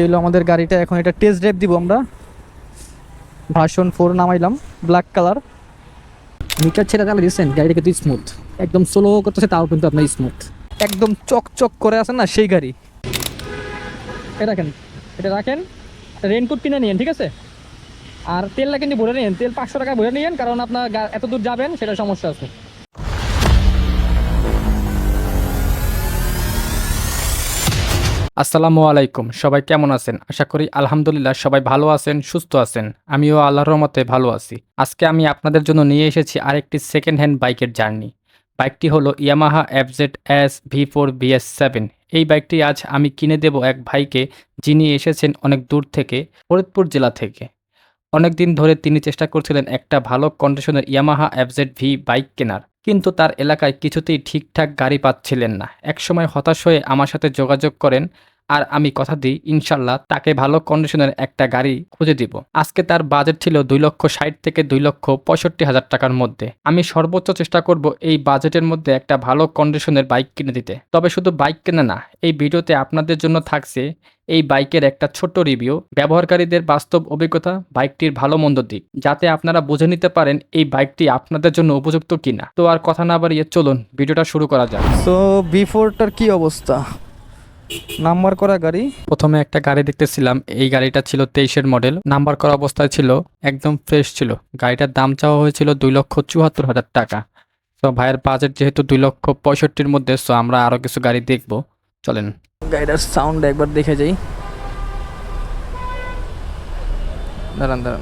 এই হলো আমাদের গাড়িটা। এখন এটা টেস্ট ড্রাইভ দিব আমরা। ভার্সন ফোর নামাইলাম ব্ল্যাক কালার মিটার ছেড়ে তাহলে দিচ্ছেন গাড়িটা কিন্তু স্মুথ একদম স্লো করতেছে তাও কিন্তু আপনার স্মুথ একদম চকচক করে আছে না সেই গাড়ি। এটা রাখেন এটা রাখেন। রেনকোট কিনে নিয়েন ঠিক আছে? আর তেলটা কিন্তু ভরে নিন তেল পাঁচশো টাকা ভরে নিয়েন কারণ আপনার এত দূর যাবেন সেটা সমস্যা আছে। আসসালামু আলাইকুম, সবাই কেমন আছেন? আশা করি আলহামদুলিল্লাহ সবাই ভালো আছেন, সুস্থ আছেন। আমিও আল্লাহর রহমতে ভালো আছি। আজকে আমি আপনাদের জন্য নিয়ে এসেছি আরেকটি সেকেন্ড হ্যান্ড বাইকের জার্নি। বাইকটি হলো Yamaha FZ S V four BS seven এই বাইকটি আজ আমি কিনে দেব এক ভাইকে যিনি এসেছেন অনেক দূর থেকে, ফরিদপুর জেলা থেকে। অনেক দিন ধরে তিনি চেষ্টা করছিলেন একটা ভালো কন্ডিশনের ইয়ামাহা এফজেড ভি বাইক কেনার, কিন্তু তার এলাকায় কিছুতেই ঠিকঠাক গাড়ি পাচ্ছিলেন না। একসময় হতাশ হয়ে আমার সাথে যোগাযোগ করেন আর আমি কথা দিই, ইনশাল্লাহ তাকে ভালো কন্ডিশনের একটা গাড়ি খুঁজে দিব। আজকে তার বাজেট ছিল দুই লক্ষ ষাট থেকে দুই লক্ষ পঁয়ষট্টি হাজার টাকার মধ্যে। আমি সর্বোচ্চ চেষ্টা করব এই বাজেটের মধ্যে একটা ভালো কন্ডিশনের বাইক কিনে দিতে। তবে শুধু বাইক কেনা না, এই ভিডিওতে আপনাদের জন্য থাকছে এই বাইকের একটা ছোট্ট রিভিউ ব্যবহারকারীদের বাস্তব অভিজ্ঞতা বাইকটির ভালো মন্দ দিক, যাতে আপনারা বুঝে নিতে পারেন এই বাইকটি আপনাদের জন্য উপযুক্ত কিনা। তো আর কথা না বাড়িয়ে চলুন, ভিডিওটা শুরু করা যাক। তো বিফোরটার কি অবস্থা? নাম্বার করা গাড়ি? প্রথমে একটা গাড়ি দেখতেছিলাম এই গাড়িটা ছিল তেইশের মডেল। নাম্বার করা অবস্থায় ছিল একদম ফ্রেশ ছিল। গাড়িটার দাম চাওয়া হয়েছিল দুই লক্ষ চুয়াত্তর হাজার টাকা। তো ভাইয়ের বাজেট যেহেতু দুই লক্ষ পঁয়ষট্টির মধ্যে সো আমরা আরও কিছু গাড়ি দেখব। চলেন। গাড়িটার সাউন্ড একবার দেখে যাই। দাঁড়ান দাঁড়ান।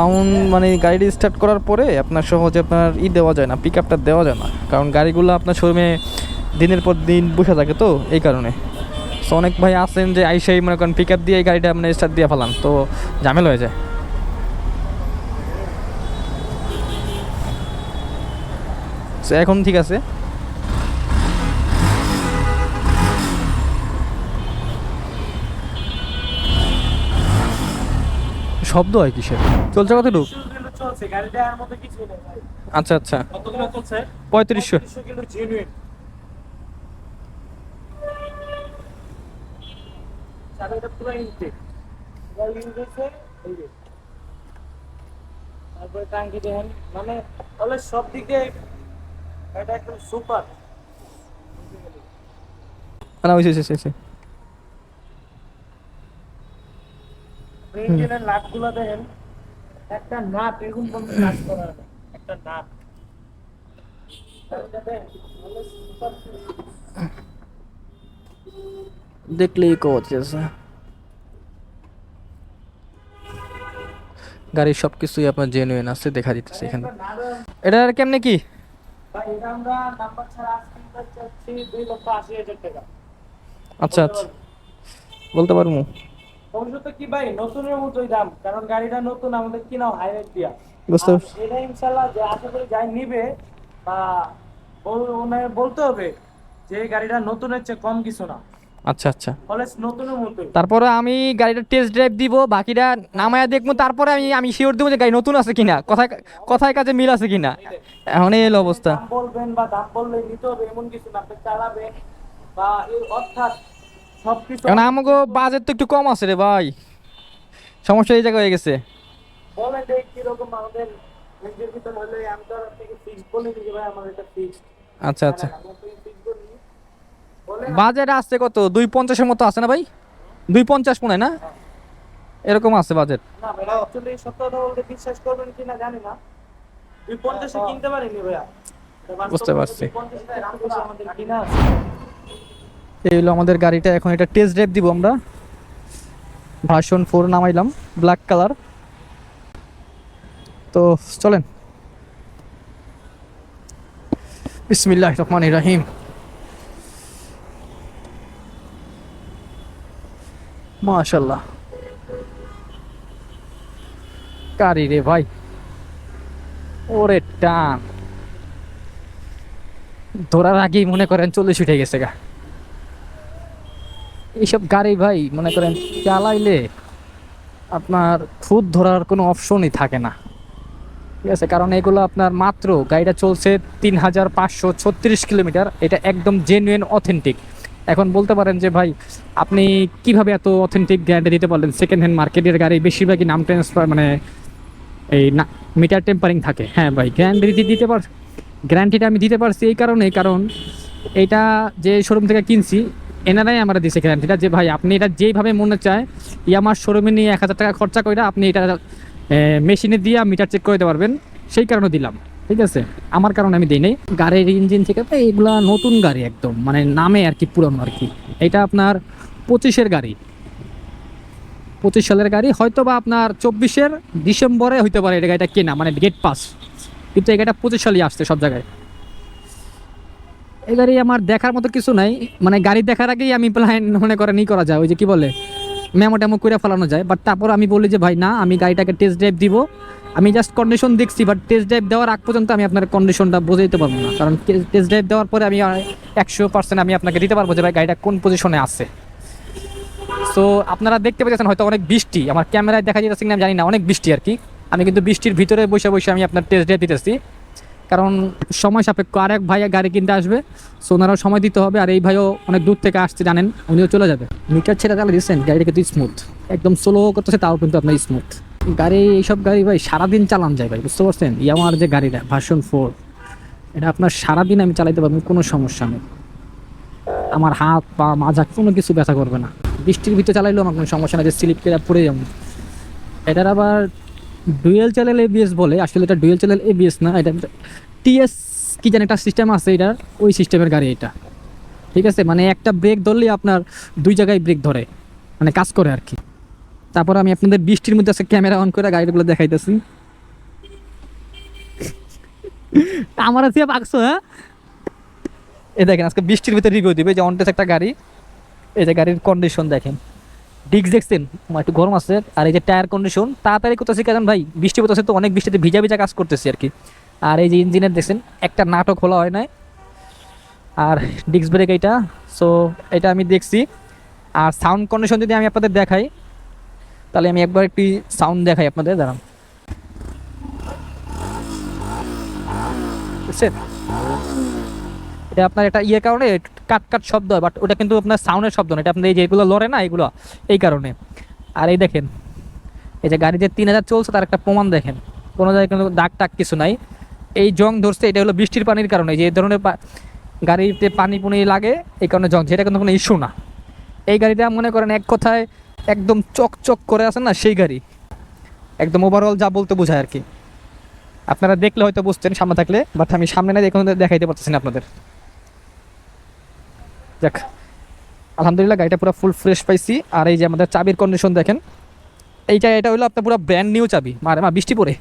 সাউন্ড মানে গাড়ি স্টার্ট করার পরে আপনার সহজে আপনার ই দেওয়া যায় না পিক আপটা দেওয়া যায় না। কারণ গাড়িগুলো আপনার শোরুমে দিনের পর দিন বসে থাকে তো, এই কারণে। সো অনেক ভাই আছেন যে আইসাই মনে করেন পিক আপ দিয়ে গাড়িটা মানে স্টার্ট দিয়ে ফেলান, তো ঝামেলা হয়ে যায়। এখন ঠিক আছে। শব্দ হয় কিসের? চলছে কিছু নেই আচ্ছা আচ্ছা। কত পঁয়ত্রিশশো। তারপরে টাঙ্কি দেখেন মানে সব দিকে এটা একদম সুপার। না ওই সে সে ইঞ্জিনের নাটগুলো দেখেন একটা নাট এরকম পর্যন্ত কাজ করা একটা নাট। দেখলেই কচ্ছে গাড়ির সব কিছুই আপনার জেনুইন আছে দেখা দিতেছে এখানে। এটা আর কেমনে কি? আচ্ছা আচ্ছা। বলতে পারব। ভবিষ্যৎ কি ভাই? নতুনের মতোই দাম। কারণ গাড়িটা নতুন আমাদের কিনাও হাইলাইট দিয়া বুঝতে পারছি। এটা ইনশাল্লাহ যে আশা করি যাই নিবে বা ওনার বলতে হবে যে গাড়িটা নতুনের চেয়ে কম কিছু না। আচ্ছা আচ্ছা। তারপরে আমি গাড়িটা টেস্ট ড্রাইভ দিব বাকিটা নামায়া দেখব তারপরে আমি আমি শিওর দেবো যে গাড়ি নতুন আছে কিনা কথায় কথায় কাছে মিল আছে কিনা। এখন এই অবস্থা। বলবেন বা দাম বললে নিতে হবে এমন কিছু না। আপনি চালাবেন বা অর্থাৎ এখন আমাকে বাজেট তো একটু কম আছে রে ভাই। সমস্যা এই জায়গায় হয়ে গেছে। বলেন দেখ কীরকম আমাদের রেঞ্জের ভিতর হলে আমি তো আপনাকে ফিক্স বলে দিই ভাই আমার এটা ফিক্সড আচ্ছা আচ্ছা। বাজেট আসছে কত? দুই পঞ্চাশের মতো আছে না ভাই? দুই পঞ্চাশ মনে না? এরকম আছে বাজেট না ভাই অ্যাকচুয়ালি সত্য কথা বলতে বিশ্বাস করবেন কিনা জানি না। দুই পঞ্চাশে কিনতে পারিনি ভাইয়া। বুঝতে পারছি। 250 টাকা দাম বেশি আমাদের কিনা আছে। এই হলো আমাদের গাড়িটা। এখন এটা টেস্ট ড্রাইভ দিব আমরা। ভার্সন ফোর নামাইলাম ব্ল্যাক কালার তো চলেন। বিসমিল্লাহ রহমান রাহিম। মাশাল্লাহ গাড়ি রে ভাই। ওরে টান। ধরার আগেই মনে করেন চল্লিশ উঠে গেছে গা। এইসব গাড়ি ভাই, মনে করেন চালাইলে আপনার খুদ ধরার কোনো অপশনই থাকে না। ঠিক আছে, কারণ এগুলো আপনার মাত্র গাড়িটা চলছে তিন হাজার পাঁচশো ছত্রিশ কিলোমিটার। এটা একদম জেনুইন অথেন্টিক এখন বলতে পারেন যে ভাই, আপনি কীভাবে এত অথেন্টিক গ্যারান্টি দিতে পারলেন? সেকেন্ড হ্যান্ড মার্কেটের গাড়ি বেশিরভাগই নাম ট্রান্সফার মানে এই না মিটার টেম্পারিং থাকে। হ্যাঁ ভাই গ্যারান্টি দিতে পার গ্যারান্টিটা আমি দিতে পারছি এই কারণে কারণ এটা যে শোরুম থেকে কিনছি এনারাই আমরা দিছে গ্যারান্টিটা যে ভাই, আপনি এটা যেইভাবে মনে চায় ইয়ামার শোরুমে নিয়ে এক হাজার টাকা খরচা করে আপনি এটা মেশিনে দিয়ে মিটার চেক করে দিতে পারবেন। সেই কারণে দিলাম, ঠিক আছে? আমার কারণে আমি দিই নাই। গাড়ির ইঞ্জিন থেকে তো এগুলা নতুন গাড়ি একদম মানে নামে আর কি, পুরনো আর কি। এটা আপনার পঁচিশের গাড়ি। পঁচিশ সালের গাড়ি হয়তো বা আপনার চব্বিশের ডিসেম্বরে হইতে পারে এটা গাড়িটা কেনা মানে গেট পাস কিন্তু এই গাড়িটা পঁচিশ সালে আসছে সব জায়গায়। এই গাড়ি আমার দেখার মতো কিছু নাই। মানে গাড়ি দেখার আগেই আমি প্ল্যান মনে করে নি করা যায়, ওই যে কি বলে মেমো টেমো করে ফেলানো যায়। বাট তারপর আমি বলি যে, ভাই, না, আমি গাড়িটাকে টেস্ট ড্রাইভ দিব। আমি জাস্ট কন্ডিশন দেখছি বাট টেস্ট ড্রাইভ দেওয়ার আগ পর্যন্ত আমি আপনার কন্ডিশনটা বোঝাইতে পারব না। কারণ টেস্ট ড্রাইভ দেওয়ার পরে আমি একশো পার্সেন্ট আমি আপনাকে দিতে পারব যে, ভাই, গাড়িটা কোন পজিশনে আছে। সো আপনারা দেখতে পেয়েছেন হয়তো অনেক বৃষ্টি। আমার ক্যামেরায় দেখা যেতেছে কিনা আমি জানি না, অনেক বৃষ্টি আর কি। আমি কিন্তু বৃষ্টির ভিতরে বসে বসে আমি আপনার টেস্ট ড্রাইভ দিতেছি। কারণ সময় সাপেক্ষ। আর এক ভাই গাড়ি কিনতে আসবে সো ওনারাও সময় দিতে হবে আর এই ভাইও অনেক দূর থেকে আসছে জানেন উনিও চলে যাবে। মিটার ছেড়ে তাহলে দিচ্ছেন গাড়িটা কিন্তু স্মুথ একদম স্লো করতেছে তাও কিন্তু আপনার স্মুথ গাড়ি এইসব গাড়ি ভাই সারাদিন চালান যায় ভাই বুঝতে পারছেন? ইয়ামার যে গাড়িটা ভার্সন ফোর এটা আপনার সারাদিন আমি চালাইতে পারব কোনো সমস্যা নেই। আমার হাত পা মাজা কোনো কিছু ব্যথা করবে না। বৃষ্টির ভিতরে চালাইলেও আমার কোনো সমস্যা নেই যে স্লিপ করে পড়ে যাব। এটার আবার ডুয়েল চ্যানেল এবিএস বলে, আসলে এটা ডুয়েল চ্যানেল এবিএস না, এটা টিএস কি জানি একটা সিস্টেম আছে এটার ওই সিস্টেমের গাড়ি এটা। ঠিক আছে? মানে একটা ব্রেক ধরলেই আপনার দুই জায়গায় ব্রেক ধরে মানে কাজ করে আর কি। তারপর আমি আপনাদের বৃষ্টির মধ্যে আছে ক্যামেরা অন করে গাড়িগুলো দেখাইতেছি। আমার আছে পাকছো হ্যাঁ? এই দেখেন, আজকে বৃষ্টির ভিতরে রিভিউ দিবে যে অনটেস একটা গাড়ি। এই যে গাড়ির কন্ডিশন দেখেন। ডিস্ক দেখছেন? একটু গরম আছে। আর এই যে টায়ার কন্ডিশন, তাড়াতাড়ি করতেছি কারণ ভাই, বৃষ্টি পড়তেছে তো অনেক বৃষ্টিতে ভিজা ভিজা কাজ করতেছি আর কি। আর এই যে ইঞ্জিনের দেখছেন, একটা নাটক খোলা হয় নাই। আর ডিস্ক ব্রেক এইটা সো এটা আমি দেখছি। আর সাউন্ড কন্ডিশন যদি আমি আপনাদের দেখাই, তাহলে আমি একবার একটি সাউন্ড দেখাই আপনাদের, দাঁড়ান। বুঝছেন? এটা আপনার এটা ইয়ে কারণে কাট কাট শব্দ হয় বাট ওটা কিন্তু আপনার সাউন্ডের শব্দ না এটা আপনার এই যে এগুলো লড়ে না, এগুলো, এই কারণে। আর এই দেখেন, এই যে গাড়ি যে তিন হাজার চলছে, তার একটা প্রমাণ দেখেন। কোনো জায়গায় কিন্তু দাগ টাক কিছু নাই। এই জং ধরছে, এটা হলো বৃষ্টির পানির কারণে, যে ধরনের গাড়িতে পানি পুনি লাগে, এই কারণে জং সেটা কিন্তু কোনো ইস্যু না। এই গাড়িটা মনে করেন এক কথায় একদম চকচক করে আছে না, সেই গাড়ি। একদম ওভারঅল যা বলতে বোঝায় আর কি। আপনারা দেখলে হয়তো বুঝতেন, সামনে থাকলে বাট আমি সামনে না দেখুন দেখাইতে পারতেছি না আপনাদের। যাক, আলহামদুলিল্লাহ গাড়িটা পুরো ফুল ফ্রেশ পাইছি। আর এই যে আমাদের চাবির কন্ডিশন দেখেন, এইটা, এটা হলো আপনার পুরো ব্র্যান্ড নিউ চাবি। মারে মা, বৃষ্টি পরে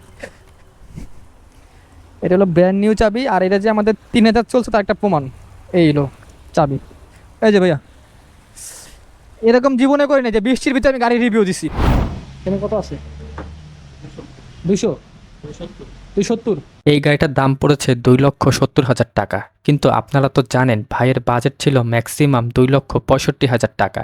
এটা হলো ব্র্যান্ড নিউ চাবি, আর এটা যে আমাদের তিন হাজার চলছে তার একটা প্রমাণ। এই হলো চাবি। এই যে ভাইয়া, এরকম জীবনে করি না যে বৃষ্টির ভিতরে আমি গাড়ির রিভিউ দিছি। কত আছে? দুইশো। দুই সত্তর। এই গাড়িটার দাম পড়েছে দুই লক্ষ সত্তর হাজার টাকা। কিন্তু আপনারা তো জানেন, ভাইয়ের বাজেট ছিল ম্যাক্সিমাম দুই লক্ষ পঁয়ষট্টি হাজার টাকা।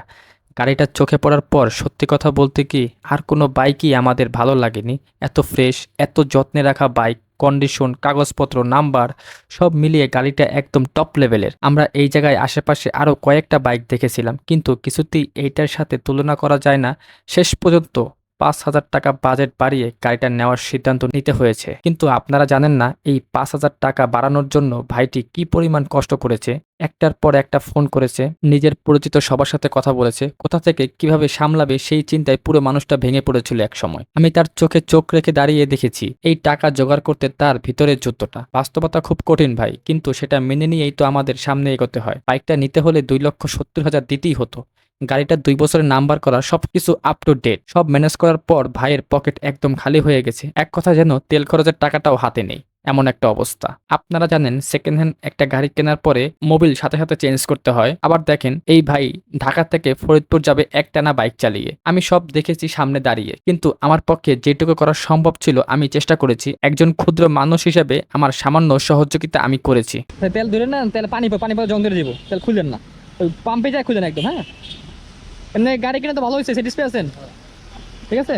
গাড়িটা চোখে পড়ার পর সত্যি কথা বলতে কি, আর কোনো বাইকই আমাদের ভালো লাগেনি। এত ফ্রেশ, এত যত্নে রাখা বাইক, কন্ডিশন, কাগজপত্র, নাম্বার, সব মিলিয়ে গাড়িটা একদম টপ লেভেলের। আমরা এই জায়গায় আশেপাশে আরও কয়েকটা বাইক দেখেছিলাম, কিন্তু কিছুতেই এইটার সাথে তুলনা করা যায় না। শেষ পর্যন্ত পাঁচ হাজার টাকা বাজেট বাড়িয়ে গাড়িটা নেওয়ার সিদ্ধান্ত নিতে হয়েছে। কিন্তু আপনারা জানেন না এই পাঁচ হাজার টাকা বাড়ানোর জন্য ভাইটি কি পরিমাণ কষ্ট করেছে? একটার পর একটা ফোন করেছে, নিজের পরিচিত সবার সাথে কথা বলেছে, কোথা থেকে কীভাবে সামলাবে সেই চিন্তায় পুরো মানুষটা ভেঙে পড়েছিল এক সময় আমি তার চোখে চোখ রেখে দাঁড়িয়ে দেখেছি, এই টাকা জোগাড় করতে তার ভিতরের যুদ্ধটা। বাস্তবতা খুব কঠিন ভাই, কিন্তু সেটা মেনে নিয়েই তো আমাদের সামনে এগোতে হয়। বাইকটা নিতে হলে দুই লক্ষ সত্তর হাজার দিতেই হতো। গাড়িটা দুই বছরের নাম্বার করা সবকিছু আপ টু ডেট সব ম্যানেজ করার পর ভাইয়ের পকেট একদম খালি হয়ে গেছে। এক কথা যেন তেল খরচের টাকাটাও হাতে নেই। এমন একটা অবস্থা। আপনারা জানেন সেকেন্ড হ্যান্ড একটা গাড়ি কেনার পরে মোবিল সাথে সাথে চেঞ্জ করতে হয়। আবার দেখেন, এই ভাই ঢাকা থেকে ফরিদপুর যাবে একটানা বাইক চালিয়ে। আমি সব দেখেছি সামনে দাঁড়িয়ে। কিন্তু আমার পক্ষে যেটুকু করা সম্ভব ছিল, আমি চেষ্টা করেছি। একজন ক্ষুদ্র মানুষ হিসেবে আমার সামান্য সহযোগিতা আমি করেছি। তেল ধরে না তেল পানি পানি জং ধরে দিব। তেল খুললেন না। পাম্পে যায় খুললেন একদম হ্যাঁ? এমনি গাড়ি কিনে তো ভালো হয়েছে স্যাটিসফাই আছেন? ঠিক আছে?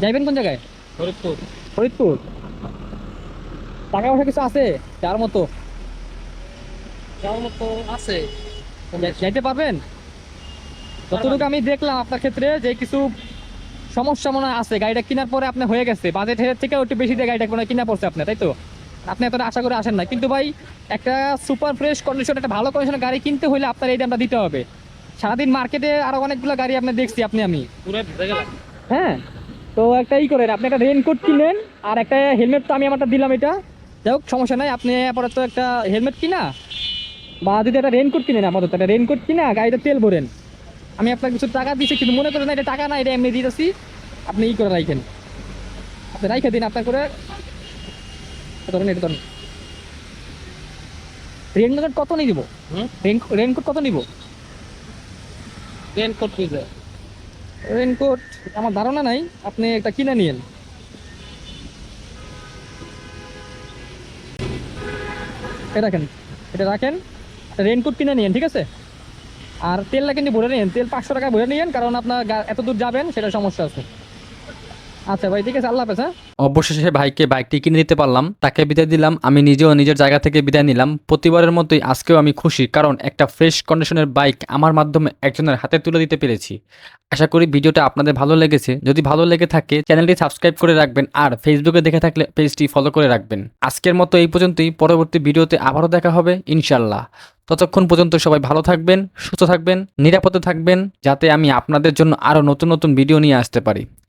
যাইবেন কোন জায়গায়? ফরিদপুর। ফরিদপুর? টাকা পয়সা কিছু আছে? যার মতো। আছে। যাইতে পারবেন? যতটুকু আমি দেখলাম আপনার ক্ষেত্রে যে কিছু সমস্যা মনে আছে গাড়িটা কেনার পরে আপনি হয়ে গেছে বাজেট হেরের থেকে একটু বেশি দিয়ে গাড়িটা মনে কিনা পড়ছে আপনার তাই তো? আপনি এতটা আশা করে আসেন না। কিন্তু ভাই একটা সুপার ফ্রেশ কন্ডিশন একটা ভালো কন্ডিশনের গাড়ি কিনতে হলে আপনার এই দামটা দিতে হবে। সারাদিন মার্কেটে আরও অনেকগুলো গাড়ি আপনি দেখছি আপনি আমি। হ্যাঁ তো একটা ই করেন আপনি একটা রেনকোট কিনেন আর একটা হেলমেট তো আমি আমারটা দিলাম এটা। যাই হোক সমস্যা নাই আপনি আপাতত একটা হেলমেট কিনা বা যদি একটা রেনকোট কিনেন আপাতত একটা রেনকোট কিনা গাড়িটা তেল ভরেন। আমি আপনার কিছু টাকা দিচ্ছি কিন্তু মনে করেন না এটা টাকা না এটা এমনি দিতেছি। আপনি ই করে রাখেন আপনি রাইখে দিন আপনার করে ধরেন এটা ধরেন। রেনকোট কত নিয়ে দিব? রেনকোট কত নিব? ট্রেন খুঁজে। রেনকোট আমার ধারণা নাই, আপনি একটা কিনে নিয়েন। এটা রাখেন এটা রাখেন রেনকোট কিনে নিয়েন, ঠিক আছে? আর তেলটা কিন্তু ভরে নিন তেল পাঁচশো টাকা ভরে নিন কারণ আপনার এত দূর যাবেন সেটা সমস্যা আছে। আচ্ছা ভাই, ঠিক আছে, আল্লাহ হাফেজ হ্যাঁ? অবশেষে ভাইকে বাইকটি কিনে দিতে পারলাম। তাকে বিদায় দিলাম। আমি নিজেও নিজের জায়গা থেকে বিদায় নিলাম। প্রতিবারের মতোই আজকেও আমি খুশি, কারণ একটা ফ্রেশ কন্ডিশনের বাইক আমার মাধ্যমে একজনের হাতে তুলে দিতে পেরেছি। আশা করি ভিডিওটা আপনাদের ভালো লেগেছে। যদি ভালো লেগে থাকে, চ্যানেলটি সাবস্ক্রাইব করে রাখবেন আর ফেসবুকে দেখে থাকলে পেজটি ফলো করে রাখবেন। আজকের মতো এই পর্যন্তই। পরবর্তী ভিডিওতে আবারও দেখা হবে ইনশাল্লাহ ততক্ষণ পর্যন্ত সবাই ভালো থাকবেন, সুস্থ থাকবেন, নিরাপদে থাকবেন, যাতে আমি আপনাদের জন্য আরও নতুন নতুন ভিডিও নিয়ে আসতে পারি।